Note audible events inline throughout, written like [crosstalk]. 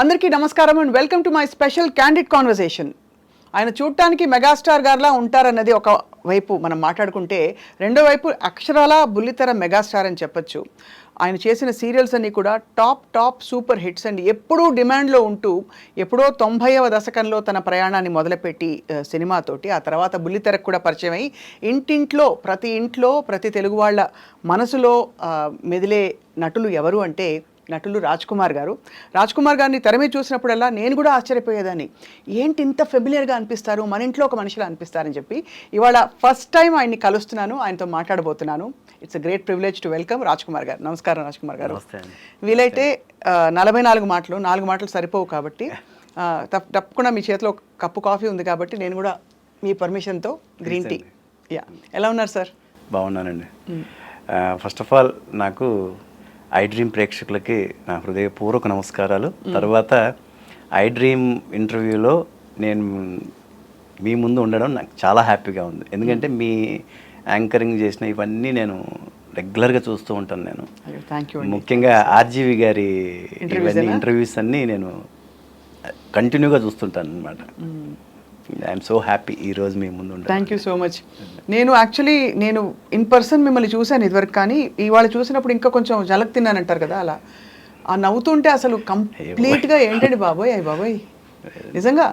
అందరికీ నమస్కారం and welcome to my special candid conversation. ఆయన చూడటానికి మెగాస్టార్ గారిలా ఉంటారన్నది ఒక వైపు మనం మాట్లాడుకుంటే రెండో వైపు అక్షరాల బుల్లితెర మెగాస్టార్ అని చెప్పొచ్చు. ఆయన చేసిన సీరియల్స్ అన్నీ కూడా top top super hits and. ఎప్పుడూ డిమాండ్లో ఉంటూ ఎప్పుడో తొంభైవ దశకంలో తన ప్రయాణాన్ని మొదలుపెట్టి సినిమాతోటి ఆ తర్వాత బుల్లితెరకు కూడా పరిచయం అయ్యి ఇంటింట్లో ప్రతి ఇంట్లో ప్రతి తెలుగు వాళ్ళ మనసులో మెదిలే నటులు ఎవరు అంటే నటులు రాజ్ కుమార్ గారు. రాజ్ కుమార్ గారిని తెర మీద చూసినప్పుడల్లా నేను కూడా ఆశ్చర్యపోయేదాన్ని. ఏంటి ఇంత ఫెమిలియర్గా అనిపిస్తారు? మన ఇంట్లో ఒక మనిషిలా అనిపిస్తారని చెప్పి. ఇవాళ ఫస్ట్ టైం ఆయన్ని కలుస్తున్నాను. ఆయనతో మాట్లాడబోతున్నాను. It's a great privilege to welcome Raj Kumar garu. నమస్కారం రాజ్ కుమార్ గారు. వీలైతే నలభై నాలుగు మాటలు నాలుగు మాటలు సరిపోవు కాబట్టి తప్పకుండా మీ చేతిలో ఒక కప్పు కాఫీ ఉంది కాబట్టి నేను కూడా మీ పర్మిషన్తో గ్రీన్ టీ యా ఎలా ఉన్నారు సార్ బాగున్నానండి. ఫస్ట్ ఆఫ్ ఆల్ నాకు ఐ డ్రీమ్ ప్రేక్షకులకి నా హృదయపూర్వక నమస్కారాలు. తర్వాత ఐ డ్రీమ్ ఇంటర్వ్యూలో నేను మీ ముందు ఉండడం నాకు చాలా హ్యాపీగా ఉంది. ఎందుకంటే మీ యాంకరింగ్ చేసిన ఇవన్నీ నేను రెగ్యులర్గా చూస్తూ ఉంటాను నేను. అయ్యో థ్యాంక్ యూ ముఖ్యంగా ఆర్జీవి గారి ఇవన్నీ? ఇంటర్వ్యూస్ అన్నీ నేను కంటిన్యూగా చూస్తుంటాను అనమాట ఐఎమ్ సో హ్యాపీ ఈ రోజు మీ ముందు. థ్యాంక్ యూ సో మచ్ నేను యాక్చువల్లీ నేను ఇన్ పర్సన్ మిమ్మల్ని చూశాను ఇదివరకు కానీ ఇవాళ చూసినప్పుడు ఇంకా కొంచెం జలక్ తిన్నానంటారు కదా అలా. ఆ నవ్వుతుంటే అసలు కంప్లీట్గా ఏంటండి బాబోయ్ అయ్యి బాబోయ్. నిజంగా?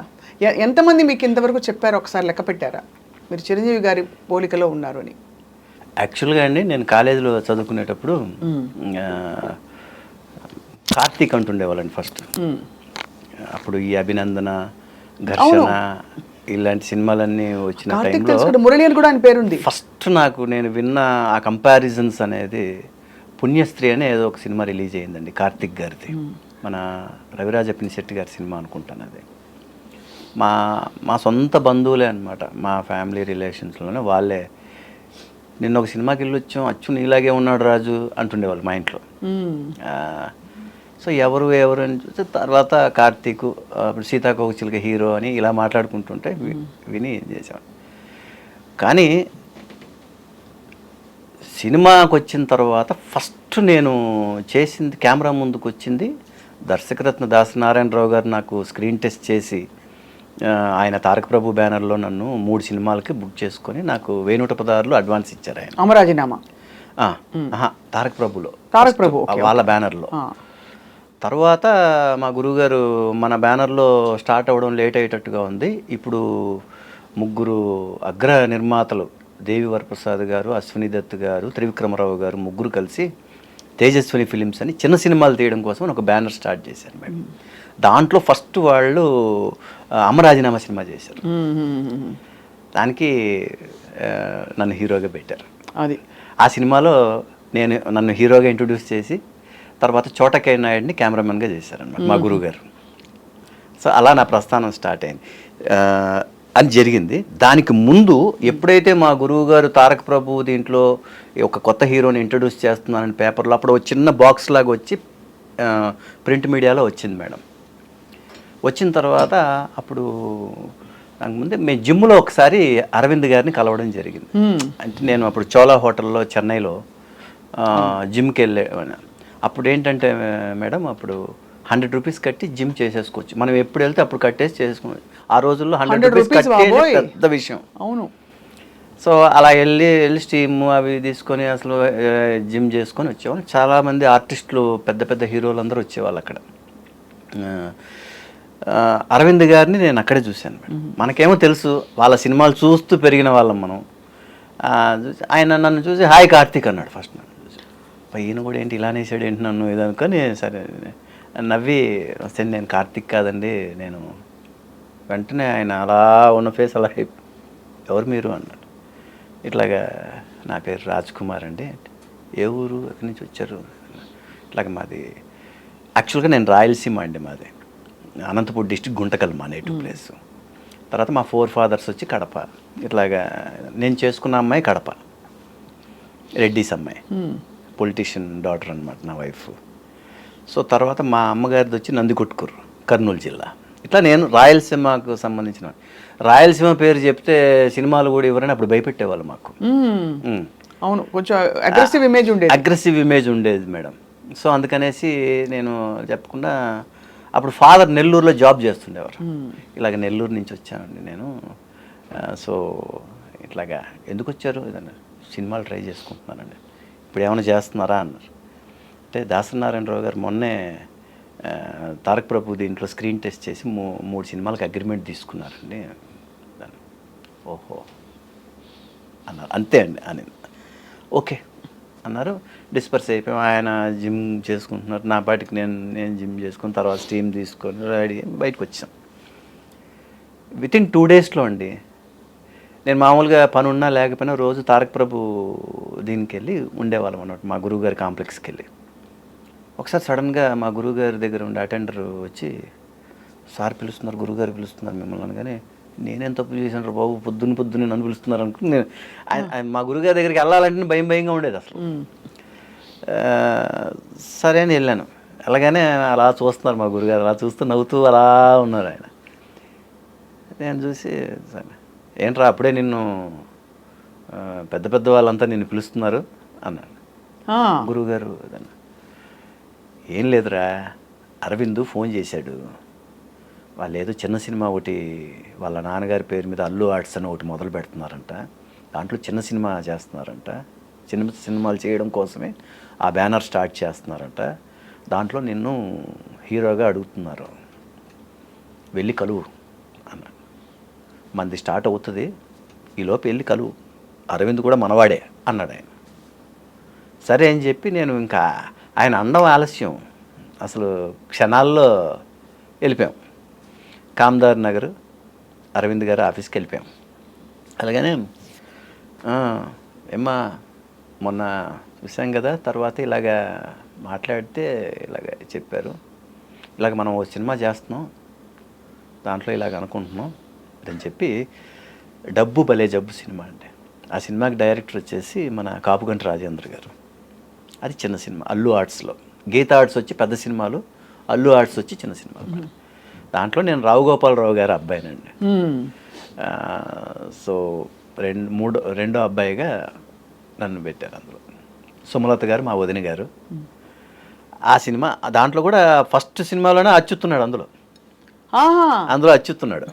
ఎంతమంది మీకు ఇంతవరకు చెప్పారు? ఒకసారి లెక్క పెట్టారా? మీరు చిరంజీవి గారి పోలికలో ఉన్నారు అని. యాక్చువల్గా అండి నేను కాలేజీలో చదువుకునేటప్పుడు కార్తీక్ అంటుండేవాళ్ళండి ఫస్ట్. అప్పుడు ఈ అభినందన ఘర్షణ ఇలాంటి సినిమాలన్నీ వచ్చిన టైంలో మురళి అని కూడా ఆయన పేరుంది. ఫస్ట్ నాకు నేను విన్న ఆ కంపారిజన్స్ అనేది పుణ్యస్త్రీ అనే ఏదో ఒక సినిమా రిలీజ్ అయ్యిందండి కార్తిక్ గారిది. మన రవిరాజ పినిశెట్టి గారి సినిమా అనుకుంటాను అది. మా మా సొంత బంధువులే అనమాట మా ఫ్యామిలీ రిలేషన్స్లోనే వాళ్ళే. నిన్న ఒక సినిమాకి వెళ్ళి వచ్చాం అచ్చు నీలాగే ఉన్నాడు రాజు అంటుండేవాళ్ళు మా ఇంట్లో. సో ఎవరు ఎవరు అని చూస్తే తర్వాత కార్తీక్ అప్పుడు సీతాకోకచిలక హీరో అని ఇలా మాట్లాడుకుంటుంటే విని చేసాం కానీ సినిమాకి వచ్చిన తర్వాత ఫస్ట్ నేను చేసింది కెమెరా ముందుకు వచ్చింది దర్శకరత్న దాసనారాయణరావు గారు నాకు స్క్రీన్ టెస్ట్ చేసి ఆయన తారక ప్రభు బ్యానర్లో నన్ను మూడు సినిమాలకి బుక్ చేసుకొని నాకు వెయ్యి పదహారులో అడ్వాన్స్ ఇచ్చారు ఆయన. అమరాజీనామా? తారక ప్రభులో. తారక్ ప్రభు, వాళ్ళ బ్యానర్లో. తర్వాత మా గురువుగారు మన బ్యానర్లో స్టార్ట్ అవ్వడం లేట్ అయ్యేటట్టుగా ఉంది. ఇప్పుడు ముగ్గురు అగ్ర నిర్మాతలు దేవి వరప్రసాద్ గారు అశ్విని దత్ గారు త్రివిక్రమరావు గారు ముగ్గురు కలిసి తేజస్విని ఫిలిమ్స్ అని చిన్న సినిమాలు తీయడం కోసం ఒక బ్యానర్ స్టార్ట్ చేశారు మేడం. దాంట్లో ఫస్ట్ వాళ్ళు అమరాజీనామా సినిమా చేశారు. దానికి నన్ను హీరోగా పెట్టారు. అది. ఆ సినిమాలో నేను నన్ను హీరోగా ఇంట్రొడ్యూస్ చేసి తర్వాత చోటకై నాయుడిని కెమెరామెన్గా చేశారనమాట మా గురువుగారు. సో అలా నా ప్రస్థానం స్టార్ట్ అయింది. అది జరిగింది. దానికి ముందు ఎప్పుడైతే మా గురువు గారు తారక ప్రభు దీంట్లో ఒక కొత్త హీరోని ఇంట్రొడ్యూస్ చేస్తున్నానని పేపర్లో అప్పుడు ఒక చిన్న బాక్స్ లాగా వచ్చి ప్రింట్ మీడియాలో వచ్చింది మేడం. వచ్చిన తర్వాత అప్పుడు నాకు ముందే మేము జిమ్లో ఒకసారి అరవింద్ గారిని కలవడం జరిగింది. అంటే నేను అప్పుడు చోలా హోటల్లో చెన్నైలో జిమ్కి వెళ్ళే అప్పుడు ఏంటంటే మేడం అప్పుడు హండ్రెడ్ రూపీస్ కట్టి జిమ్ చేసేసుకోవచ్చు. మనం ఎప్పుడు వెళ్తే అప్పుడు కట్టేసి చేసుకోవచ్చు ఆ రోజుల్లో హండ్రెడ్ 100 రూపీస్ కట్టేది. పెద్ద విషయం. అవును. సో అలా వెళ్ళి వెళ్ళి స్టీమ్ అవి తీసుకొని అసలు జిమ్ చేసుకొని వచ్చేవాళ్ళు. చాలామంది ఆర్టిస్టులు పెద్ద పెద్ద హీరోలు అందరూ వచ్చేవాళ్ళు అక్కడ. అరవింద్ గారిని నేను అక్కడే చూశాను. మేడం మనకేమో తెలుసు వాళ్ళ సినిమాలు చూస్తూ పెరిగిన వాళ్ళం మనం. ఆయన నన్ను చూసి హాయ్ కార్తీక్ అన్నాడు ఫస్ట్ నన్ను. "అబ్బా, ఈయన కూడా ఏంటి ఇలా అనేసాడు ఏంటి నన్ను ఇది అనుకొని సరే నవ్వి వస్తే నేను కార్తీక్ కాదండి నేను వెంటనే ఆయన అలా ఉన్న ఫేస్ అలా ఎవరు మీరు అన్నాడు. ఇట్లాగా నా పేరు రాజ్ కుమార్ అండి. ఏ ఊరు? ఎక్కడి నుంచి వచ్చారు? ఇట్లాగ మాది యాక్చువల్గా నేను రాయలసీమ అండి మాది. అనంతపూర్ డిస్టిక్ గుంటకల్ మా నేటివ్ ప్లేస్ తర్వాత మా ఫోర్ ఫాదర్స్ వచ్చి కడప. ఇట్లాగా నేను చేసుకున్న అమ్మాయి కడప. రెడ్డిస్ అమ్మాయి మ్మ్. పొలిటీషియన్ డాటర్ అనమాట నా వైఫ్ సో తర్వాత మా అమ్మగారిది వచ్చి నందికొట్కూరు కర్నూలు జిల్లా. ఇట్లా నేను రాయలసీమకు సంబంధించిన రాయలసీమ పేరు చెప్తే సినిమాలు కూడా ఇవ్వరని అప్పుడు భయపెట్టేవాళ్ళు మాకు. అవును కొంచెం అగ్రెసివ్ ఇమేజ్ ఉండేది. అగ్రెసివ్ ఇమేజ్ ఉండేది మేడం. సో అందుకనేసి నేను చెప్పకుండా అప్పుడు ఫాదర్ నెల్లూరులో జాబ్ చేస్తుండేవారు. ఇలాగ నెల్లూరు నుంచి వచ్చానండి నేను. సో ఇట్లాగా ఎందుకు వచ్చారు? ఇదన్నా సినిమాలు ట్రై చేసుకుంటున్నానండి. ఇప్పుడు ఏమైనా చేస్తున్నారా అన్నారు. అంటే దాసనారాయణరావు గారు మొన్నే తారక్ తారక ప్రభు దీంట్లో స్క్రీన్ టెస్ట్ చేసి మూ మూడు సినిమాలకు అగ్రిమెంట్ తీసుకున్నారండి. ఓహో అన్నారు. అంతే అండి అని. ఓకే అన్నారు. డిస్పర్స్ అయిపోయాం. ఆయన జిమ్ చేసుకుంటున్నారు. నా పాటికి నేను నేను జిమ్ చేసుకుని తర్వాత స్టీమ్ తీసుకొని రెడీ బయటకు వచ్చాం. విత్ ఇన్ టూ డేస్లో అండి నేను మామూలుగా పని ఉన్నా లేకపోయినా రోజు తారక ప్రభు దీనికి వెళ్ళి ఉండేవాళ్ళం అన్నమాట మా గురువుగారి కాంప్లెక్స్కి వెళ్ళి ఒకసారి సడన్గా మా గురువుగారి దగ్గర ఉండే అటెండర్ వచ్చి సార్ పిలుస్తున్నారు గురువుగారు పిలుస్తున్నారు మిమ్మల్ని అనగానే నేనేం తప్పు చేశాను బాబు పొద్దున్న పొద్దున్న నన్ను పిలుస్తున్నారు అనుకుని నేను మా గురువుగారి దగ్గరికి వెళ్ళాలంటే భయం భయంగా ఉండేది అసలు. సరే అని వెళ్ళాను. అలాగనే అలా చూస్తున్నారు మా గురుగారు అలా చూస్తూ నవ్వుతూ అలా ఉన్నారు ఆయన. నేను చూసి సరే ఏంట్రా అప్పుడే నిన్ను పెద్ద పెద్ద వాళ్ళంతా నిన్ను పిలుస్తున్నారు అన్నాడు. గురువుగారు అదన్న ఏం లేదురా అరవింద్ ఫోన్ చేశాడు. వాళ్ళు ఏదో చిన్న సినిమా ఒకటి వాళ్ళ నాన్నగారి పేరు మీద అల్లు ఆర్ట్స్ అని ఒకటి మొదలు పెడుతున్నారంట. దాంట్లో చిన్న సినిమా చేస్తున్నారంట. చిన్న సినిమాలు చేయడం కోసమే ఆ బ్యానర్ స్టార్ట్ చేస్తున్నారంట. దాంట్లో నిన్ను హీరోగా అడుగుతున్నారు. వెళ్ళి కలువు. మనది స్టార్ట్ అవుతుంది ఈలోపు వెళ్ళి కలువు. అరవింద్ కూడా మనవాడే అన్నాడు ఆయన. సరే అని చెప్పి నేను ఇంకా ఆయన అండం ఆలస్యం. అసలు క్షణాల్లో వెళ్ళిపోయాం. కామ్దార్ నగర్ అరవింద్ గారు ఆఫీస్కి వెళ్ళిపోయాం. అలాగనే ఏమ్మా మొన్న చూసాం కదా తర్వాత ఇలాగా మాట్లాడితే ఇలాగ చెప్పారు. ఇలాగ మనం ఓ సినిమా చేస్తున్నాం. దాంట్లో ఇలాగ అనుకుంటున్నాం. అని చెప్పి డబ్బు భలే జబ్బు సినిమా అండి. ఆ సినిమాకి డైరెక్టర్ వచ్చేసి మన కాపుగంటి రాజేంద్ర గారు. అది చిన్న సినిమా అల్లు ఆర్ట్స్లో. గీత ఆర్ట్స్ వచ్చి పెద్ద సినిమాలు అల్లు ఆర్ట్స్ వచ్చి చిన్న సినిమాలు. దాంట్లో నేను రావు గోపాలరావు గారి అబ్బాయినండి. సో రెండు మూడో రెండో అబ్బాయిగా నన్ను పెట్టారు అందులో. సుమలత గారు మా వదిన గారు. ఆ సినిమా దాంట్లో కూడా ఫస్ట్ సినిమాలోనే అచ్యుతున్నాడు అందులో. అందులో అచ్యుతున్నాడు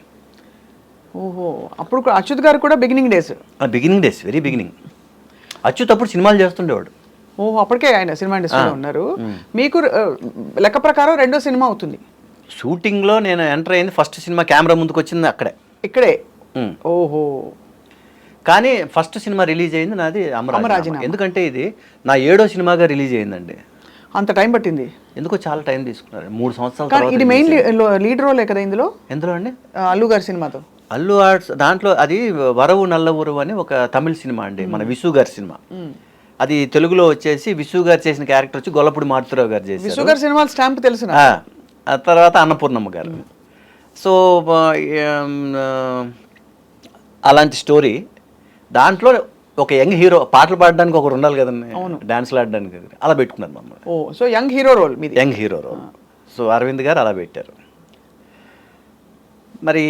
ఓహో అప్పుడు కూడా అచ్యుత్ గారు కూడా beginning days beginning days very beginning Achyut అప్పుడు సినిమాలు చేస్తుండేవాడు. ఓహో అప్పటికే ఆయన సినిమా ఇండస్ట్రీలో. ఉన్నారు. మీకు లెక్క ప్రకారం రెండో సినిమా అవుతుంది. షూటింగ్లో నేను ఎంటర్ అయింది ఫస్ట్ సినిమా కెమెరా ముందుకు వచ్చింది అక్కడే. ఇక్కడే. ఓహో. కానీ ఫస్ట్ సినిమా రిలీజ్ అయింది నాది. అమరాజీనామా ఎందుకంటే ఇది నా ఏడో సినిమాగా రిలీజ్ అయిందండి. అంత టైం పట్టింది? ఎందుకో చాలా టైం తీసుకున్నారు. మూడు సంవత్సరాల ఇది మెయిన్. లీడ్ రోలే కదా ఇందులో? ఎందులో అండి? అల్లు గారి సినిమాతో. అల్లు ఆర్ట్స్ దాంట్లో అది వరవు నల్లవురు అని ఒక తమిళ సినిమా అండి మన విసు గారి సినిమా. అది తెలుగులో వచ్చేసి విసు గారు చేసిన క్యారెక్టర్ వచ్చి గొల్లపూడి మారుతిరావు గారు చేశారు. విశ్వ గారి సినిమాల స్టాంప్ తెలుసు నాకు. ఆ, ఆ తర్వాత అన్నపూర్ణమ్మ గారు. సో అలాంటి స్టోరీ. దాంట్లో ఒక యంగ్ హీరో పాటలు పాడడానికి ఒకరు ఉండాలి కదండి డాన్స్లు ఆడడానికి అలా పెట్టుకున్నారు మమ్మల్ని. ఓ so young hero role young hero role. So Aravind garu అలా పెట్టారు. మరి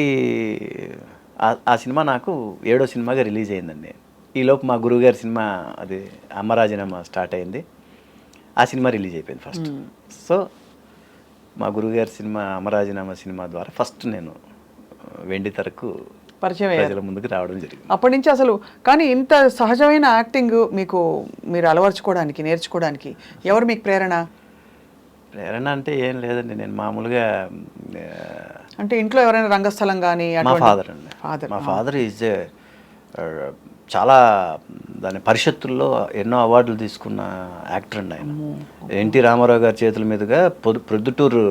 ఆ- సినిమా నాకు ఏడో సినిమాగా రిలీజ్ అయిందండి. ఈలోపు మా గురువుగారి సినిమా అది అమ్మరాజీనామా స్టార్ట్ అయింది. ఆ సినిమా రిలీజ్ అయిపోయింది ఫస్ట్. సో మా గురువుగారి సినిమా అమరాజీనామా సినిమా ద్వారా ఫస్ట్ నేను వెండి తెరకు పరిచయం ప్రజల ముందుకు రావడం జరిగింది. అప్పటి నుంచి అసలు కానీ ఇంత సహజమైన యాక్టింగ్ మీకు మీరు అలవర్చుకోవడానికి నేర్చుకోవడానికి ఎవరు మీకు ప్రేరణ? ప్రేరణ అంటే ఏం లేదండి. నేను మామూలుగా అంటే ఇంట్లో ఎవరైనా రంగస్థలం కానీ మా ఫాదర్ అండి. ఫాదర్ మా ఫాదర్ ఈజ్ చాలా దాని పరిషత్తుల్లో ఎన్నో అవార్డులు తీసుకున్న యాక్టర్ అండి ఆయన. ఎన్టీ రామారావు గారి చేతుల మీదుగా పొద్దు ప్రొద్దుటూరు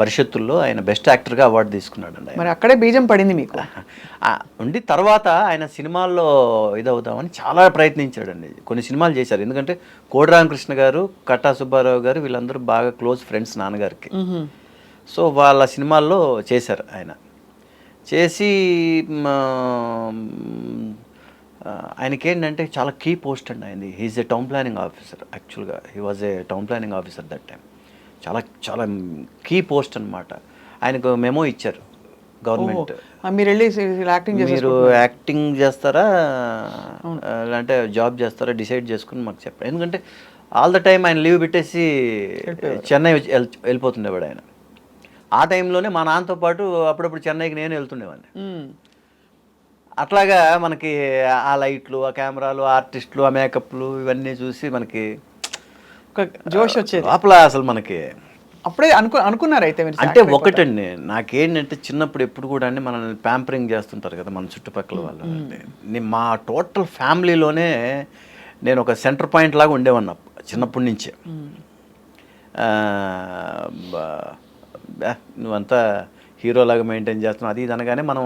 పరిషత్తుల్లో ఆయన బెస్ట్ యాక్టర్గా అవార్డు తీసుకున్నాడు అండి మరి అక్కడే బీజం పడింది మీకు? ఉండి తర్వాత ఆయన సినిమాల్లో ఇదవుదామని చాలా ప్రయత్నించాడండి. కొన్ని సినిమాలు చేశారు. ఎందుకంటే కోడి రామకృష్ణ గారు కట్టా సుబ్బారావు గారు వీళ్ళందరూ బాగా క్లోజ్ ఫ్రెండ్స్ నాన్నగారికి. సో వాళ్ళ సినిమాల్లో చేశారు ఆయన. చేసి మ, ఆ, ఆయనకి ఏంటంటే చాలా కీ పోస్ట్ అండి ఆయనది. He is a town planning officer యాక్చువల్గా he was a town planning officer that time చాలా చాలా కీ పోస్ట్ అన్నమాట. ఆయనకు మెమో ఇచ్చారు గవర్నమెంట్. మీరు వెళ్ళి యాక్టింగ్ మీరు యాక్టింగ్ చేస్తారా? లేదంటే జాబ్ చేస్తారా? డిసైడ్ చేసుకుని మాకు చెప్పండి. ఎందుకంటే ఆల్ ద టైం ఆయన లీవ్ పెట్టేసి చెన్నై వెళ్ళిపోతుండేవాడు ఆయన. ఆ టైంలోనే మా నాన్నతో పాటు అప్పుడప్పుడు చెన్నైకి నేను వెళ్తుండేవాడిని. అట్లాగా మనకి ఆ లైట్లు ఆ కెమెరాలు ఆర్టిస్టులు ఆ మేకప్లు ఇవన్నీ చూసి మనకి ఒక జోష్ వచ్చేది. లోపల అసలు మనకి అప్పుడే అనుకు అనుకున్నారు అయితే అంటే ఒకటండి నాకేంటంటే చిన్నప్పుడు ఎప్పుడు కూడా అండి మనల్ని ప్యాంపరింగ్ చేస్తుంటారు కదా మన చుట్టుపక్కల వాళ్ళు. మా టోటల్ ఫ్యామిలీలోనే నేను ఒక సెంటర్ పాయింట్ లాగా ఉండేవాడిని చిన్నప్పటి నుంచే. నువ్వంతా హీరోలాగా మెయింటైన్ చేస్తున్నావు. అది ఇది అనగానే మనం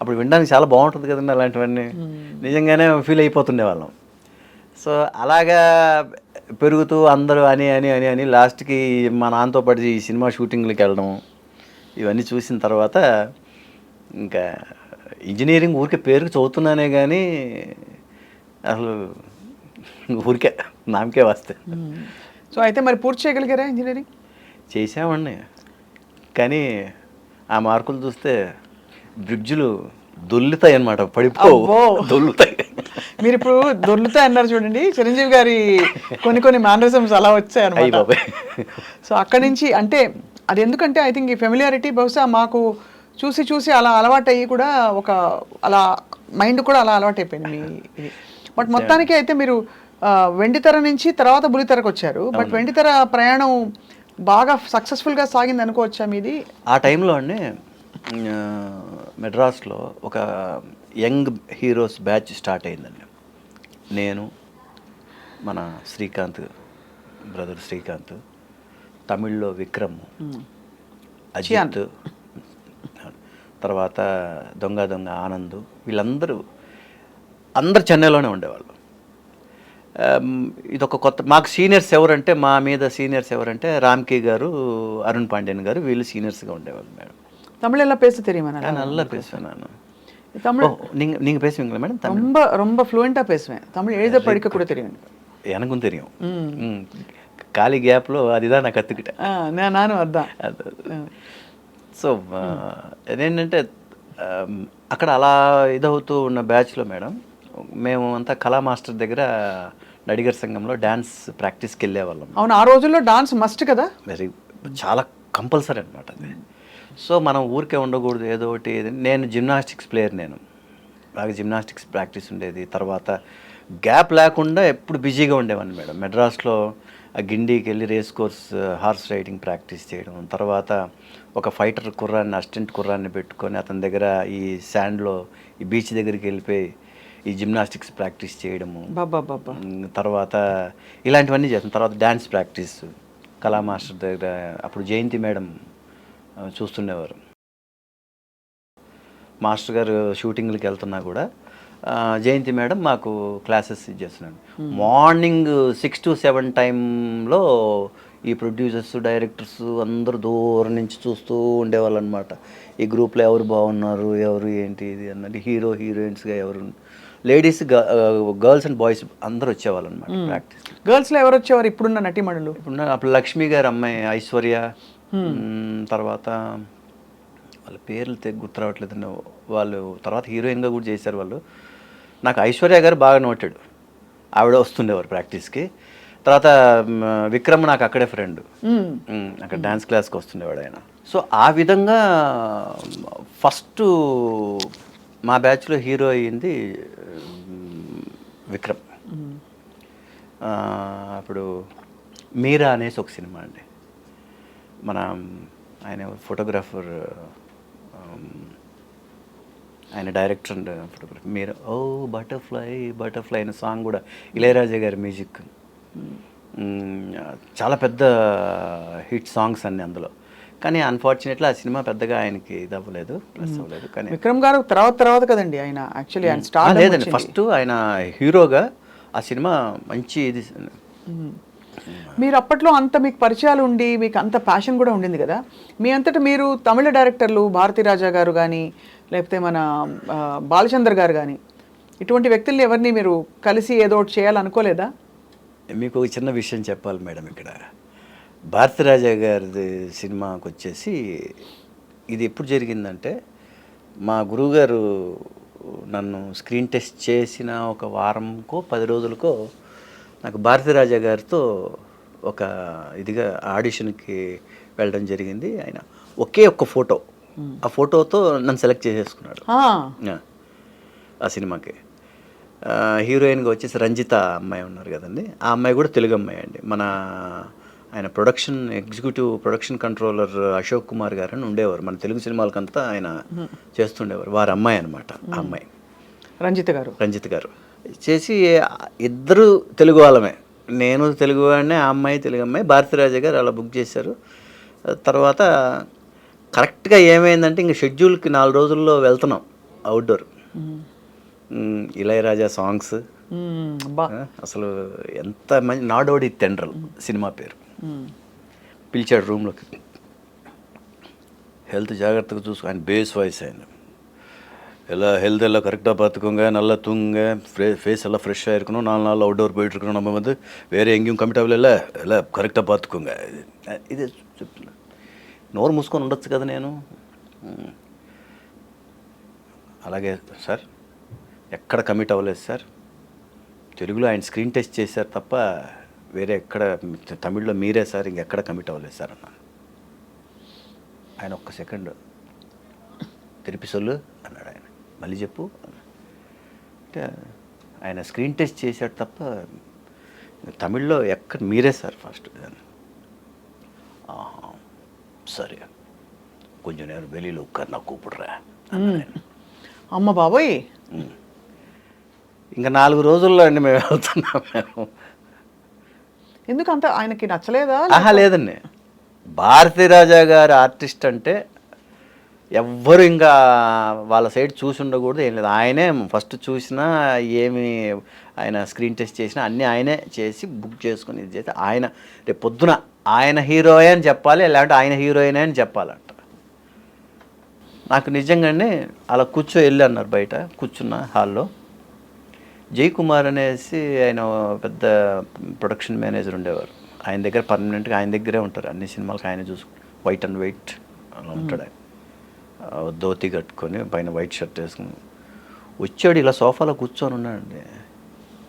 అప్పుడు వినడానికి చాలా బాగుంటుంది కదండి అలాంటివన్నీ. నిజంగానే ఫీల్ అయిపోతుండే వాళ్ళం. సో అలాగా పెరుగుతూ అందరూ అని అని అని అని లాస్ట్కి మా నాన్నతో పాటు ఈ సినిమా షూటింగ్లకి వెళ్ళడం ఇవన్నీ చూసిన తర్వాత ఇంకా ఇంజనీరింగ్ ఊరికే పేరుకి చదువుతున్నానే కానీ అసలు ఊరికే నామకే వస్తే. సో అయితే మరి పూర్తి చేయగలిగారా ఇంజనీరింగ్? చేసామండి కానీ ఆ మార్కులు చూస్తే బ్రిడ్జులు దొల్లుతాయి అనమాట పడిపోవు. దొల్లుతాయి. మీరు ఇప్పుడు దొర్లుతాయి అన్నారు చూడండి. చిరంజీవి గారి కొన్ని కొన్ని మేనరిజమ్స్ అలా వచ్చాయి అనమాట సో అక్కడి నుంచి అంటే అది ఎందుకంటే ఐ థింక్ ఈ ఫెమిలియారిటీ బహుశా మాకు చూసి చూసి అలా అలవాటు అయ్యి కూడా ఒక అలా మైండ్ కూడా అలా అలవాటు అయిపోయింది మీ ఇది. బట్ మొత్తానికి అయితే మీరు వెండితెర నుంచి తర్వాత బులితెరకు వచ్చారు. బట్ వెండితెర ప్రయాణం బాగా సక్సెస్ఫుల్గా సాగింది అనుకోవచ్చా మీది? ఆ టైంలో అండి మెడ్రాస్లో ఒక యంగ్ హీరోస్ బ్యాచ్ స్టార్ట్ అయిందండి. నేను మన శ్రీకాంత్ బ్రదర్ శ్రీకాంత్ తమిళ్ళో విక్రమ్ అజిత్ తర్వాత దొంగ దొంగ ఆనంద్ వీళ్ళందరూ అందరు చెన్నైలోనే ఉండేవాళ్ళు. ఇదొక కొత్త మాకు సీనియర్స్ ఎవరంటే మా మీద సీనియర్స్ ఎవరంటే రామ్కి గారు అరుణ్ పాండ్యన్ గారు వీళ్ళు సీనియర్స్గా ఉండేవాళ్ళు మేడం தமிழ் எல்லாம் பேச தெரியுமா நான் நல்லா பேசுவேன் நான் தமிழ் நீங்க நீங்க பேசுவீங்களா மேடம் ரொம்ப ரொம்ப ஃப்ளூயண்டா பேசுவேன் தமிழ் எழுத படிக்க கூட தெரியும் எனக்கும் தெரியும் காலி கேப்ல அதுதான் நான் கத்துக்கிட்டேன் நானும் அதுதான் సో ఏంటంటే అక్కడ అలా ఇదవుతూ ఉన్న బ్యాచ్లో మేడం మేము అంతా కళా మాస్టర్ దగ్గర నడిగర్ సంఘంలో డ్యాన్స్ ప్రాక్టీస్కి వెళ్ళేవాళ్ళం. అవును ఆ రోజుల్లో డాన్స్ మస్ట్ కదా? వెరీ చాలా కంపల్సరీ అనమాట అది. సో మనం ఊరికే ఉండకూడదు ఏదో ఒకటి నేను జిమ్నాస్టిక్స్ ప్లేయర్ నేను. బాగా జిమ్నాస్టిక్స్ ప్రాక్టీస్ ఉండేది. తర్వాత గ్యాప్ లేకుండా ఎప్పుడు బిజీగా ఉండేవాడిని మేడం. మెడ్రాస్లో ఆ గిండికి వెళ్ళి race course horse riding practice చేయడం. తర్వాత ఒక ఫైటర్ కుర్రాన్ని అసిస్టెంట్ కుర్రాన్ని పెట్టుకొని అతని దగ్గర ఈ శాండ్లో ఈ బీచ్ దగ్గరికి వెళ్ళిపోయి ఈ జిమ్నాస్టిక్స్ ప్రాక్టీస్ చేయడము తర్వాత ఇలాంటివన్నీ చేస్తాం. తర్వాత డ్యాన్స్ ప్రాక్టీస్ కళా మాస్టర్ దగ్గర అప్పుడు జయంతి మేడం చూస్తుండేవారు. మాస్టర్ గారు షూటింగ్లకి వెళ్తున్నా కూడా జయంతి మేడం మాకు క్లాసెస్ ఇచ్చేస్తున్నాడు మార్నింగ్ సిక్స్ టు సెవెన్ టైంలో ఈ ప్రొడ్యూసర్స్ డైరెక్టర్స్ అందరూ దూరం నుంచి చూస్తూ ఉండేవాళ్ళు అనమాట ఈ గ్రూప్లో ఎవరు బాగున్నారు ఎవరు ఏంటి ఇది అన్నది. హీరో హీరోయిన్స్గా ఎవరు లేడీస్ గర్ల్స్ అండ్ బాయ్స్ అందరూ వచ్చేవాళ్ళు అనమాట ప్రాక్టీస్. గర్ల్స్లో ఎవరు వచ్చేవారు? ఇప్పుడున్న నటిమణులు? ఇప్పుడు నా- అప్పుడు లక్ష్మి గారు అమ్మాయి ఐశ్వర్య తర్వాత వాళ్ళ పేర్లు గుర్తు రావట్లేదండి వాళ్ళు తర్వాత హీరోయిన్గా కూడా చేశారు వాళ్ళు. నాకు ఐశ్వర్య గారు బాగా నోటాడు. ఆవిడ వస్తుండేవారు ప్రాక్టీస్కి. తర్వాత విక్రమ్ నాకు అక్కడే ఫ్రెండ్. అక్కడ డ్యాన్స్ క్లాస్కి వస్తుండేవాడు ఆయన. సో ఆ విధంగా ఫస్ట్ మా బ్యాచ్లో హీరో అయ్యింది విక్రమ్. అప్పుడు మీరా అనేసి ఒక సినిమా అండి. మన ఆయన ఫోటోగ్రాఫర్ ఆయన డైరెక్టర్ అండ్ ఫోటోగ్రఫర్. మీరు ఓ బటర్ఫ్లై బటర్ఫ్లై అనే సాంగ్ కూడా ఇళయరాజా గారి మ్యూజిక్. చాలా పెద్ద హిట్ సాంగ్స్ అన్ని అందులో. కానీ అన్ఫార్చునేట్లీ ఆ సినిమా పెద్దగా ఆయనకి ఇది అవ్వలేదు ప్లస్ అవ్వలేదు. కానీ విక్రమ్ గారు తర్వాత తర్వాత కదండి ఆయన యాక్చువల్లీ ఆయన ఆ, స్టార్ట్ లేదండి ఫస్ట్ ఆయన హీరోగా ఆ సినిమా మంచి ఇది మీరు అప్పట్లో అంత మీకు పరిచయాలు ఉండి మీకు అంత ప్యాషన్ కూడా ఉండింది కదా? మీ అంతటా మీరు తమిళ డైరెక్టర్లు భారతీ రాజా గారు కానీ లేకపోతే మన బాలచందర్ గారు కానీ ఇటువంటి వ్యక్తుల్ని ఎవరిని మీరు కలిసి ఏదో ఒకటి చేయాలనుకోలేదా? మీకు ఒక చిన్న విషయం చెప్పాలి మేడం ఇక్కడ. భారతరాజా గారి సినిమాకి వచ్చేసి ఇది ఎప్పుడు జరిగిందంటే మా గురువుగారు నన్ను స్క్రీన్ టెస్ట్ చేసిన ఒక వారంకో పది రోజులకో నాకు భారతీరాజా గారితో ఒక ఇదిగా ఆడిషన్కి వెళ్ళడం జరిగింది. ఆయన ఒకే ఒక్క ఫోటో. ఆ ఫోటోతో నన్ను సెలెక్ట్ చేసేసుకున్నాడు. ఆ, సినిమాకి. హీరోయిన్గా వచ్చేసి రంజిత అమ్మాయి ఉన్నారు కదండి. ఆ అమ్మాయి కూడా తెలుగు అమ్మాయి అండి. మన ఆయన production executive production controller Ashok Kumar garu అని ఉండేవారు. మన తెలుగు సినిమాలకంతా ఆయన చేస్తుండేవారు. వారి అమ్మాయి అనమాట ఆ అమ్మాయి. రంజిత గారు. రంజిత్ గారు. చేసి ఇద్దరు తెలుగు వాళ్ళమే. నేను తెలుగు వాడినే ఆ అమ్మాయి తెలుగు అమ్మాయి. భారతీరాజా గారు అలా బుక్ చేశారు. తర్వాత కరెక్ట్గా ఏమైందంటే ఇంక షెడ్యూల్కి నాలుగు రోజుల్లో వెళ్తున్నాం అవుట్డోర్ ఇళయరాజా సాంగ్స్ అసలు ఎంత మంచి నాడోడి తెండ్రల్ సినిమా పేరు. Hmm. పిలిచాడు రూమ్లోకి. హెల్త్ జాగ్రత్తగా చూసుకో. ఆయన బేస్ వాయిస్ ఆయన. ఎలా హెల్త్ எல்லாம் கரெக்டாக பார்த்துக்கோங்க நல்லா தூங்குங்க ఫేస్ ஃபேஸ் எல்லாம் ஃப்ரெஷ்ஷாக నాలుగు నాలుగు நாள் அவுட்டோர் போயிட்டுருக்கணும் நம்ம வந்து వేరే ఎంగ్యూ కంఫర్టబుల్ ఎలా ఎలా కరెక్ట్గా పాతుకోంగ ఇదే చెప్తున్నా. నోరు మూసుకొని ఉండొచ్చు కదా నేను? Hmm. అలాగే సార్ ఎక్కడ కమిట్ అవ్వలేదు సార్. తెలుగులో ఆయన స్క్రీన్ టెస్ట్ చేశారు తప్ప వేరే ఎక్కడ తమిళ్ళో మీరే సార్ ఇంకెక్కడ కమిట్ అవ్వలేదు సార్ అన్నాను ఆయన ఒక్క సెకండ్ తిరిపి సొల్లు అన్నాడు ఆయన. మళ్ళీ చెప్పు అంటే ఆయన స్క్రీన్ టెస్ట్ చేశాడు తప్ప తమిళ్ళో ఎక్కడ మీరే సార్ ఫస్ట్ సరే. కొంచెం నేను వెళ్ళిలో ఒక్కరు నాకు కూపుడురా అమ్మ బాబోయ్. ఇంకా నాలుగు రోజుల్లో అండి మేము వెళ్తున్నాం మేము. ఎందుకు అంత ఆయనకి నచ్చలేదా? ఆహా లేదండి. భారతీ రాజా గారి ఆర్టిస్ట్ అంటే ఎవ్వరు ఇంకా వాళ్ళ సైడ్ చూసి ఉండకూడదు ఏం లేదు. ఆయనే ఫస్ట్ చూసినా ఏమి ఆయన స్క్రీన్ టెస్ట్ చేసినా అన్నీ ఆయనే చేసి బుక్ చేసుకుని ఇది చేసి ఆయన రేపు పొద్దున ఆయన హీరోయే అని చెప్పాలి లేదంటే ఆయన హీరోయినే అని చెప్పాలంట. నాకు నిజంగానే అలా కూర్చో వెళ్ళి అన్నారు బయట కూర్చున్న హాల్లో. జయకుమార్ అనేసి ఆయన పెద్ద ప్రొడక్షన్ మేనేజర్ ఉండేవారు. ఆయన దగ్గర పర్మనెంట్గా ఆయన దగ్గరే ఉంటారు. అన్ని సినిమాలకు ఆయన చూసు వైట్ అండ్ వైట్ అలా ఉంటాడు ఆయన. ధోతి కట్టుకొని పైన వైట్ షర్ట్ వేసుకుని వచ్చాడు ఇలా సోఫాలో కూర్చొని ఉన్నాడండి.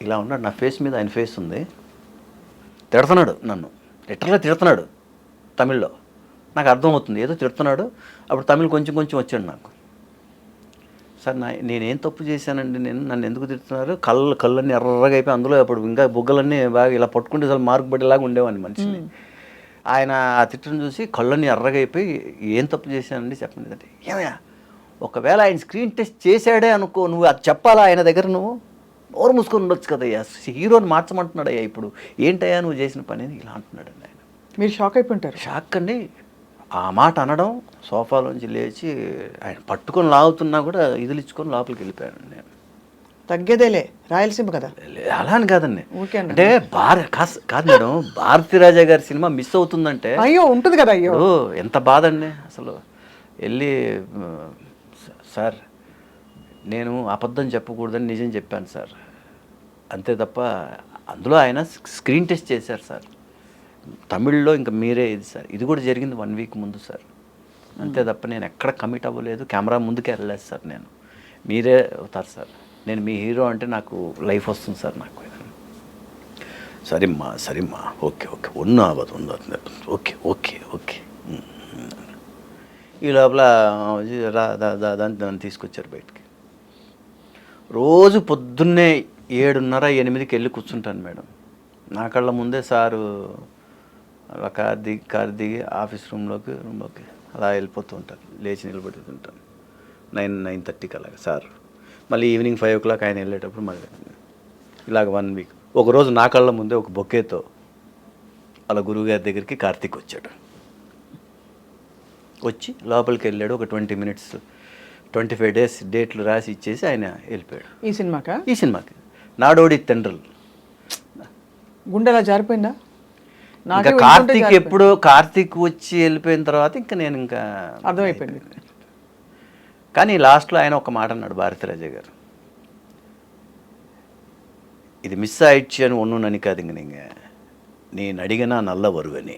ఇలా ఉన్నాడు. నా ఫేస్ మీద ఆయన ఫేస్ ఉంది. తిడుతున్నాడు నన్ను. లిటరల్గా తిడుతున్నాడు తమిళ్ళో. నాకు అర్థమవుతుంది. ఏదో తిడుతున్నాడు. అప్పుడు తమిళ్ కొంచెం కొంచెం వచ్చాడు నాకు. సార్ నా నేనేం తప్పు చేశానండి? నేను నన్ను ఎందుకు తిడుతున్నారు? కళ్ళు కళ్ళన్నీ ఎర్రగా అయిపోయి అందులో అప్పుడు ఇంకా బుగ్గలన్నీ బాగా ఇలా పట్టుకుంటే అసలు మార్క్ పడేలాగా ఉండేవాడిని మనిషిని. ఆయన ఆ తిట్టను చూసి కళ్ళన్నీ ఎర్రగా అయిపోయి ఏం తప్పు చేశానండి చెప్పండి. అంటే ఏమయ్యా ఒకవేళ ఆయన స్క్రీన్ టెస్ట్ చేశాడే అనుకో నువ్వు అది చెప్పాలా ఆయన దగ్గర నువ్వు? నోరు మూసుకొని ఉండొచ్చు కదయ్యా. హీరోని మార్చమంటున్నాడయ్యా ఇప్పుడు. ఏంటయ్యా నువ్వు చేసిన పని? ఇలా అంటున్నాడు ఆయన. మీరు షాక్ అయిపోయింటారు షాక్ అండి. ఆ మాట అనడం సోఫాలోంచి లేచి ఆయన పట్టుకొని లాగుతున్నా కూడా ఇదిలిచ్చుకొని లోపలికి వెళ్ళిపోయాను నేను. తగ్గేదేలే రాయలసీమ కదా. అలా అని కాదండి. అంటే భార కాదు మేడం భారతీ రాజా గారి సినిమా మిస్ అవుతుందంటే అయ్యో ఉంటుంది కదా అయ్యో. ఎంత బాధ అండి అసలు. వెళ్ళి సార్ నేను అబద్ధం చెప్పకూడదని నిజం చెప్పాను సార్. అంతే తప్ప అందులో ఆయన స్క్రీన్ టెస్ట్ చేశారు సార్. తమిళ్ళో ఇంకా మీరే ఇది సార్. ఇది కూడా జరిగింది వన్ వీక్ ముందు సార్. అంతే తప్ప నేను ఎక్కడ కమిట్ అవ్వలేదు. కెమెరా ముందుకే వెళ్ళలేదు సార్ నేను. మీరే అవుతారు సార్. నేను మీ హీరో అంటే నాకు లైఫ్ వస్తుంది సార్ నాకు. సరేమ్మా సరేమ్మా. Okay okay. ఉన్న అవ్వదు ఉన్న ఓకే ఓకే ఓకే. ఈ లోపల వచ్చి రా దా దా దా అని నన్ను తీసుకొచ్చారు బయటికి. రోజు పొద్దున్నే ఏడున్నర ఎనిమిదికి వెళ్ళి కూర్చుంటాను మేడం. నా కళ్ళ ముందే సారు అలా కార్ దిగి కార్ దిగి ఆఫీస్ రూమ్లోకి రూమ్లోకి అలా వెళ్ళిపోతూ ఉంటారు. లేచి నిలబడుతుంటాను నైన్ నైన్ థర్టీకి అలాగ సార్. మళ్ళీ ఈవినింగ్ ఫైవ్ ఓ క్లాక్ ఆయన వెళ్ళేటప్పుడు మళ్ళీ ఇలాగ వన్ వీక్. ఒకరోజు నా కళ్ళ ముందే ఒక బొకేతో అలా గురువుగారి దగ్గరికి కార్తీక్ వచ్చాడు. వచ్చి లోపలికి వెళ్ళాడు. ఒక twenty minutes twenty five days డేట్లు రాసి ఇచ్చేసి ఆయన వెళ్ళిపోయాడు. ఈ సినిమాకా? ఈ సినిమాకి. నాడోడి తండ్రులు. గుండెలా జారిపోయిందా? ఇంకా నాకే వింటుంటే కార్తీక్ జారిపోయింది. ఎప్పుడు కార్తీక్ వచ్చి వెళ్ళిపోయిన తర్వాత ఇంకా నేను ఇంకా అర్థమైపోయింది కానీ లాస్ట్లో ఆయన ఒక మాట అన్నాడు భారతీరాజా గారు இது மிஸ் ஆயிடுச்சுன்னு ஒன்றும் நினைக்காதீங்க நீங்கள் நீ நடிகனா நல்ல வருவனி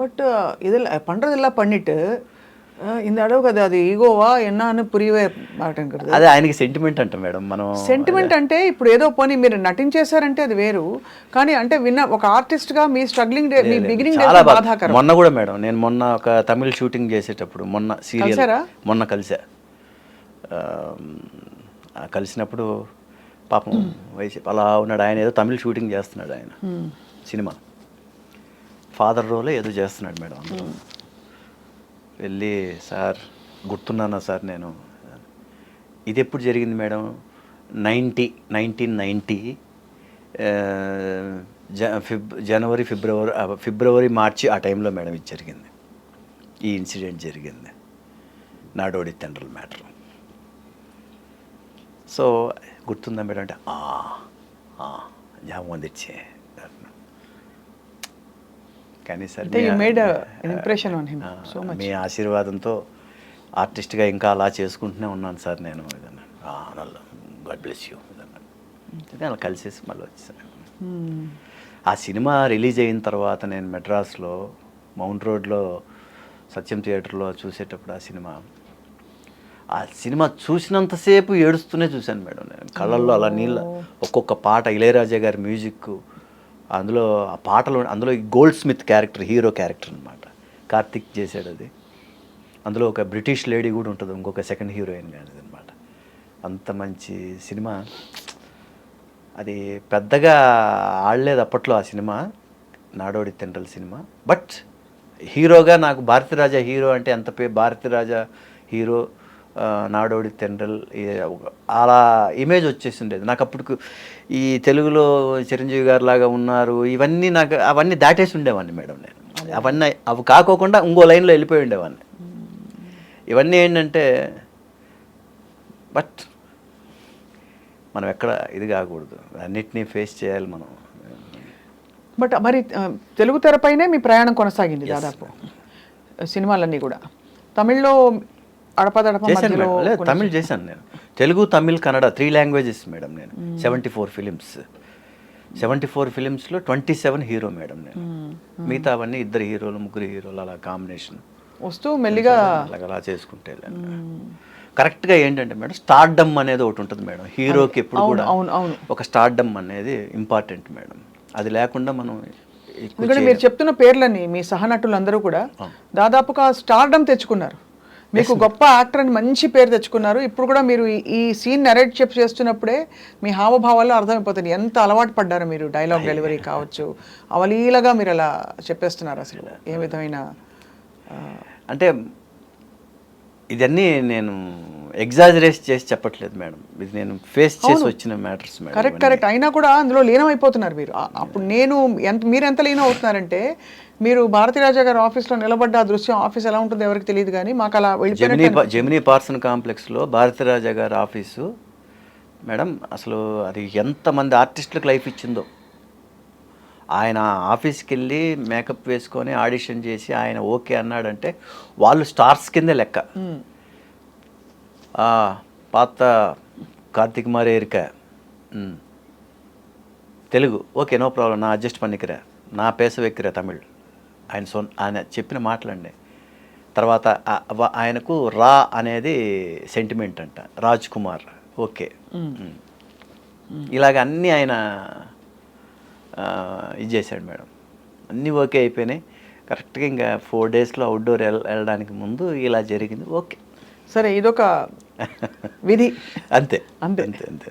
பட் இதில் பண்ணுறதெல்லாம் பண்ணிட்டு இந்த அளவுக்கு அது அது ஈகோவா என்னன்னு புரியவே మాటంకరు అదే ఆయనకి సెంటిమెంట్ అంట మేడం మనం సెంటిమెంట్ అంటే ఇప్పుడు ఏదో పోనీ మీరు నటించేశారంటే అది వేరు కానీ అంటే విన్న ఒక ఆర్టిస్ట్ గా మీ స్ట్రగ్లింగ్ డే మీ బిగినింగ్ చాలా డే బాగా బాధాకరం మొన్న కూడా మేడం నేను మొన్న ఒక తమిళ షూటింగ్ చేసేటప్పుడు మొన్న సీరియల్ కలిసారా? మొన్న కలిసా ఆ, ఆ, కలిసినప్పుడు పాపం వయసు అలా ఉన్నాడు ఆయన ఏదో తమిళ షూటింగ్ చేస్తున్నాడు ఆయన సినిమా ఫాదర్ రోలే ఏదో చేస్తున్నాడు మేడం అందులో వెళ్ళి సార్ గుర్తున్నానా సార్ నేను? ఇది ఎప్పుడు జరిగింది మేడం? నైంటీ నైన్టీన్ నైంటీ జ ఫిబ్ జనవరి ఫిబ్రవరి ఫిబ్రవరి మార్చి ఆ టైంలో మేడం ఇది జరిగింది. ఈ ఇన్సిడెంట్ జరిగింది. నాడోడి తండ్రుల మ్యాటర్. సో గుర్తుందా మేడం? అంటే "ఆ, ఆ, జ్ఞాపకం తెచ్చే కానీ సార్ అంటే మీ- ఆశీర్వాదంతో ఆర్టిస్ట్గా ఇంకా అలా చేసుకుంటూనే ఉన్నాను సార్ నేను గాడ్ బ్లెస్ యూ అలా కలిసేసి మళ్ళీ వచ్చాను Hmm. ఆ సినిమా రిలీజ్ అయిన తర్వాత నేను మెడ్రాస్లో మౌంట్ రోడ్లో సత్యం థియేటర్లో చూసేటప్పుడు ఆ సినిమా. ఆ సినిమా చూసినంతసేపు ఏడుస్తూనే చూశాను మేడం నేను. కళ్ళల్లో అలా నీళ్ళ ఒక్కొక్క పాట ఇళయరాజా గారి మ్యూజిక్ అందులో ఆ పాటలు అందులో ఈ gold smith character hero character అనమాట కార్తిక్ చేశాడు అది. అందులో ఒక బ్రిటిష్ లేడీ కూడా ఉంటుంది ఇంకొక సెకండ్ హీరోయిన్ కానీ అనమాట అంత మంచి సినిమా. అది పెద్దగా ఆడలేదు అప్పట్లో ఆ cinema Nadodi Thendral cinema. But హీరోగా నాకు భారతీరాజా హీరో అంటే ఎంత పే భారతీరాజా హీరో నాడోడి తెండ్రల్ అలా ఇమేజ్ వచ్చేసి ఉండేది నాకు అప్పుడు ఈ తెలుగులో చిరంజీవి గారు లాగా ఉన్నారు ఇవన్నీ నాకు అవన్నీ దాటేసి ఉండేవాడిని మేడం నేను. అవన్నీ అవి కాకోకుండా ఇంకో లైన్లో వెళ్ళిపోయి ఉండేవాడిని. ఇవన్నీ ఏంటంటే బట్ మనం ఎక్కడ ఇది కాకూడదు. అన్నిటినీ ఫేస్ చేయాలి మనం. బట్ మరి తెలుగు తెరపైనే మీ ప్రయాణం కొనసాగింది దాదాపు. సినిమాలన్నీ కూడా. తమిళ్ళో అడపదడప మధ్యలో తమిళ్ చేశాను నేను. Telugu Tamil Kannada three languages madam నేను. Seventy four films seventy four ఫిలిమ్స్లో twenty seven hero madam నేను. మిగతా అవన్నీ ఇద్దరు హీరోలు ముగ్గురు హీరోలు అలా కాంబినేషన్ వస్తూ మెల్లిగా అలా చేసుకుంటే కరెక్ట్గా ఏంటంటే మేడం స్టార్డమ్ అనేది ఒకటి ఉంటుంది మేడం. హీరోకి ఎప్పుడు కూడా. ఒక స్టార్డమ్ అనేది ఇంపార్టెంట్ మేడం. అది లేకుండా మనం ఎందుకంటే మీరు చెప్తున్న పేర్లని మీ సహనటులందరూ కూడా దాదాపుగా స్టార్డమ్ తెచ్చుకున్నారు. మీకు గొప్ప యాక్టర్ అని మంచి పేరు తెచ్చుకున్నారు. ఇప్పుడు కూడా మీరు ఈ- సీన్ నరేట్ చెప్ చేస్తున్నప్పుడే మీ హావభావాల్లో అర్థమైపోతుంది. ఎంత అలవాటు పడ్డారు మీరు డైలాగ్ డెలివరీ కావచ్చు అవలీలగా మీరు అలా చెప్పేస్తున్నారు అసలు ఏ విధమైన అంటే ఇదన్నీ నేను ఎగ్జాజరేట్ చేసి చెప్పట్లేదు మేడం ఇది నేను ఫేస్ చేసి వచ్చిన మ్యాటర్స్ కరెక్ట్ కరెక్ట్ అయినా కూడా అందులో లీనం అయిపోతున్నారు మీరు అప్పుడు నేను ఎంత మీరు ఎంత లీనం అవుతున్నారంటే మీరు భారతీరాజా గారి ఆఫీస్లో నిలబడ్డ ఆ దృశ్యం ఆఫీస్ ఎలా ఉంటుందో ఎవరికి తెలియదు కానీ మాకు అలా జమినీ జమినీ పార్సన్ కాంప్లెక్స్లో భారతిరాజా గారి ఆఫీసు. మేడం అసలు అది ఎంతమంది ఆర్టిస్టులకు లైఫ్ ఇచ్చిందో. ఆయన ఆఫీస్కి వెళ్ళి మేకప్ వేసుకొని ఆడిషన్ చేసి ఆయన ఓకే అన్నాడంటే వాళ్ళు స్టార్స్ కిందే లెక్క. పాత కార్తిక్ మారే ఇరుక ம். తెలుగు. Okay no problem. నా అడ్జస్ట్ పన్నికిరా. నా పేస వెక్కిరా తమిళ్. ఆయన సొన్ ఆయన చెప్పిన మాటలండి. తర్వాత ఆయనకు రా అనేది సెంటిమెంట్ అంట. రాజ్ కుమార్ ఓకే. ఇలాగ అన్నీ ఆయన ఇది చేశాడు మేడం. అన్నీ ఓకే అయిపోయినాయి. కరెక్ట్గా ఇంకా ఫోర్ డేస్లో అవుట్డోర్ వెళ్ళడానికి ముందు ఇలా జరిగింది. ఓకే. సరే ఇదొక విధి. [laughs] అంతే. అంతే. అంతే అంతే.